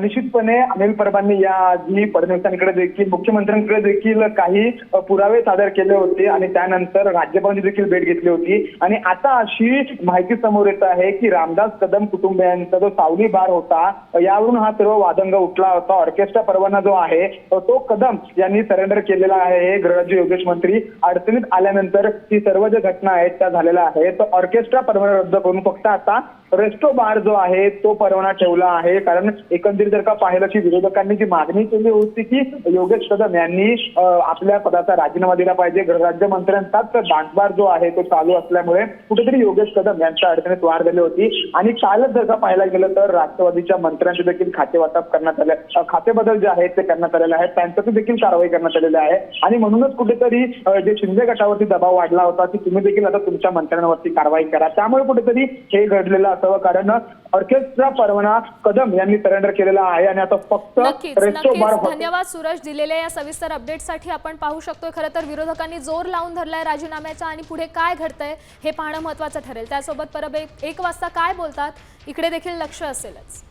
निश्चितपणे अनिल परबांनी या आधी फडणवीसांकडे देखील मुख्यमंत्र्यांकडे देखील काही पुरावे सादर केले होते आणि त्यानंतर राज्यपालांची देखील भेट घेतली होती. आणि आता अशी माहिती समोर येत आहे की रामदास कदम कुटुंबियांचा जो सावली बार होता यावरून हा सर्व वादंग उठला होता. ऑर्केस्ट्रा परवाना जो आहे तो कदम यांनी सरेंडर केलेला आहे. हे गृहराज्य योगेश मंत्री अडचणीत आल्यानंतर ही सर्व ज्या घटना आहेत त्या झालेल्या आहेत. ऑर्केस्ट्रा परवाना रद्द करून फक्त आता रेस्टो बार जो आहे तो परवाना ठेवला आहे. कारण एकंदरीत जर का पाहिलं की विरोधकांनी जी मागणी केली होती की योगेश कदम यांनी आपल्या पदाचा राजीनामा दिला पाहिजे गृहराज्य मंत्र्यांचाच जो आहे तो चालू असल्यामुळे कुठेतरी योगेश कदम यांच्या अडचणीत वाढ झाली होती. आणि कालच जर का पाहायला गेलं तर राष्ट्रवादीच्या मंत्र्यांचे देखील खाते वाटप करण्यात आले. खातेबदल खाते बदल जे आहेत ते करण्यात आलेले आहेत त्यांच्यातून देखील कारवाई करण्यात आलेली आहे. आणि म्हणूनच कुठेतरी जे शिंदे गटावरती दबाव वाढला होता की तुम्ही देखील आता तुमच्या मंत्र्यांवरती कारवाई करा. त्यामुळे कुठेतरी हे घडलेलं असावं. कारण ऑर्केस्ट्रा परवाना कदम यांनी सरेंडर केलेला आहे आणि आता फक्त नक्कीच नक्कीच. धन्यवाद सूरज दिलेल्या या सविस्तर अपडेटसाठी आपण पाहू शकतोय. खरं तर विरोधकांनी जोर लावून धरलाय राजीनाम्याचा आणि पुढे काय घडतंय हे पाहणं महत्वाचं ठरेल. त्यासोबत एक- एक वाजता काय बोलतात? इकडे देखील लक्ष असेलच.